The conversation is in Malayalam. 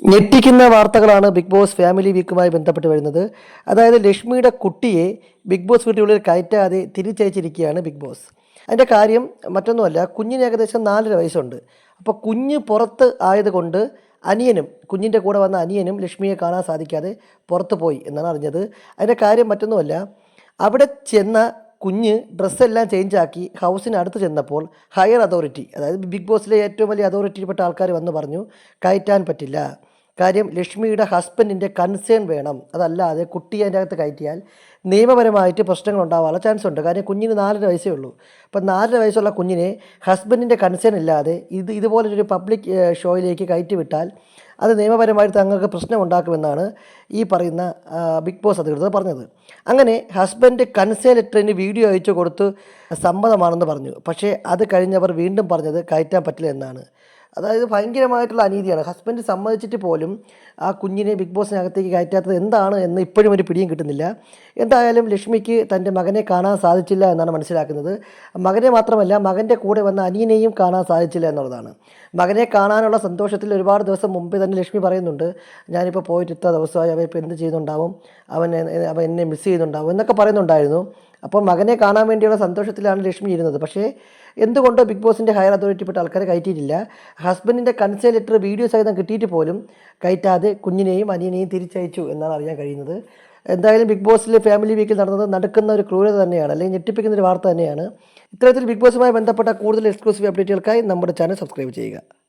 ഞെട്ടിക്കുന്ന വാർത്തകളാണ് ബിഗ് ബോസ് ഫാമിലി വീക്കുമായി ബന്ധപ്പെട്ട് വരുന്നത്. അതായത് ലക്ഷ്മിയുടെ കുട്ടിയെ ബിഗ് ബോസ് വീട്ടിനുള്ളിൽ കയറ്റാതെ തിരിച്ചയച്ചിരിക്കുകയാണ് ബിഗ് ബോസ് അതിന്റെ കാര്യം മറ്റൊന്നുമല്ല കുഞ്ഞിന് ഏകദേശം നാലര വയസ്സുണ്ട്. അപ്പോൾ കുഞ്ഞ് പുറത്ത് ആയതുകൊണ്ട് അനിയനും കുഞ്ഞിന്റെ കൂടെ വന്ന അനിയനും ലക്ഷ്മിയെ കാണാൻ സാധിക്കാതെ പുറത്ത് പോയി എന്നാണ് അറിഞ്ഞത്. അതിന്റെ കാര്യം മറ്റൊന്നുമല്ല അവിടെ ചെന്ന കുഞ്ഞ് ഡ്രസ്സെല്ലാം ചേഞ്ചാക്കി ഹൗസിന് അടുത്ത് ചെന്നപ്പോൾ ഹയർ അതോറിറ്റി അതായത് ബിഗ് ബോസിലെ ഏറ്റവും വലിയ അതോറിറ്റിയിൽപ്പെട്ട ആൾക്കാർ വന്ന് പറഞ്ഞു കയറ്റാൻ പറ്റില്ല. കാര്യം ലക്ഷ്മിയുടെ ഹസ്ബൻഡിന്റെ കൺസേൺ വേണം. അതല്ലാതെ കുട്ടിയെ അതിന്റെ അകത്ത് കയറ്റിയാൽ നിയമപരമായിട്ട് പ്രശ്നങ്ങൾ ഉണ്ടാവാനുള്ള ചാൻസ് ഉണ്ട്. കാര്യം കുഞ്ഞിന് നാലര വയസ്സേ ഉള്ളൂ. അപ്പം നാലര വയസ്സുള്ള കുഞ്ഞിനെ ഹസ്ബൻഡിന്റെ കൺസേൺ ഇല്ലാതെ ഇത് ഇതുപോലൊരു പബ്ലിക് ഷോയിലേക്ക് കയറ്റി വിട്ടാൽ അത് നിയമപരമായിട്ട് തങ്ങൾക്ക് പ്രശ്നമുണ്ടാക്കുമെന്നാണ് ഈ പറയുന്ന ബിഗ് ബോസ് അധികൃതർ പറഞ്ഞത്. അങ്ങനെ ഹസ്ബൻഡ് കൺസേൺ ലെറ്ററിന് വീഡിയോ അയച്ചു കൊടുത്ത് സമ്മതമാണെന്ന് പറഞ്ഞു. പക്ഷേ അത് കഴിഞ്ഞവർ വീണ്ടും പറഞ്ഞത് കയറ്റാൻ പറ്റില്ല എന്നാണ്. അതായത് ഭയങ്കരമായിട്ടുള്ള അനീതിയാണ്. ഹസ്ബൻഡ് സമ്മതിച്ചിട്ട് പോലും ആ കുഞ്ഞിനെ ബിഗ് ബോസിനകത്തേക്ക് കയറ്റാത്തത് എന്താണ് എന്ന് ഇപ്പോഴും ഒരു പിടിയും കിട്ടുന്നില്ല. എന്തായാലും ലക്ഷ്മിക്ക് തന്റെ മകനെ കാണാൻ സാധിച്ചില്ല എന്നാണ് മനസ്സിലാക്കുന്നത്. മകനെ മാത്രമല്ല മകന്റെ കൂടെ വന്ന അനിയനെയും കാണാൻ സാധിച്ചില്ല എന്നുള്ളതാണ്. മകനെ കാണാനുള്ള സന്തോഷത്തിൽ ഒരുപാട് ദിവസം മുമ്പേ തന്നെ ലക്ഷ്മി പറയുന്നുണ്ട് ഞാനിപ്പോൾ പോയിട്ട് ഇത്ര ദിവസമായി അവൻ ഇപ്പോൾ എന്ത് ചെയ്യുന്നുണ്ടാവും? അവൻ അവൻ എന്നെ മിസ് ചെയ്യുന്നുണ്ടാവും എന്നൊക്കെ പറയുന്നുണ്ടായിരുന്നു. അപ്പോൾ മകനെ കാണാൻ വേണ്ടിയുള്ള സന്തോഷത്തിലാണ് ലക്ഷ്മി ഇരുന്നത്. പക്ഷേ എന്തുകൊണ്ടോ ബിഗ് ബോസിന്റെ ഹയർ അതോറിറ്റി അതോറിറ്റിപ്പെട്ട ആൾക്കാരെ കയറ്റിയിട്ടില്ല. ഹസ്ബൻഡിന്റെ കൺസേ ലെറ്റർ വീഡിയോ സഹിതം കിട്ടിയിട്ട് പോലും കയറ്റാതെ കുഞ്ഞിനെയും അനിയനെയും തിരിച്ചയച്ചു എന്നാണ് അറിയാൻ കഴിയുന്നത്. എന്തായാലും ബിഗ് ബോസിലെ ഫാമിലി വീക്കിൽ നടന്നത് നടക്കുന്ന ഒരു ക്രൂരത തന്നെയാണ്. അല്ലെങ്കിൽ ഞെട്ടിപ്പിക്കുന്ന ഒരു വാർത്ത തന്നെയാണ്. ഇത്തരത്തിൽ ബിഗ് ബോസുമായി ബന്ധപ്പെട്ട കൂടുതൽ എക്സ്ക്ലൂസീവ് അപ്ഡേറ്റുകൾക്കായി നമ്മുടെ ചാനൽ സബ്സ്ക്രൈബ് ചെയ്യുക.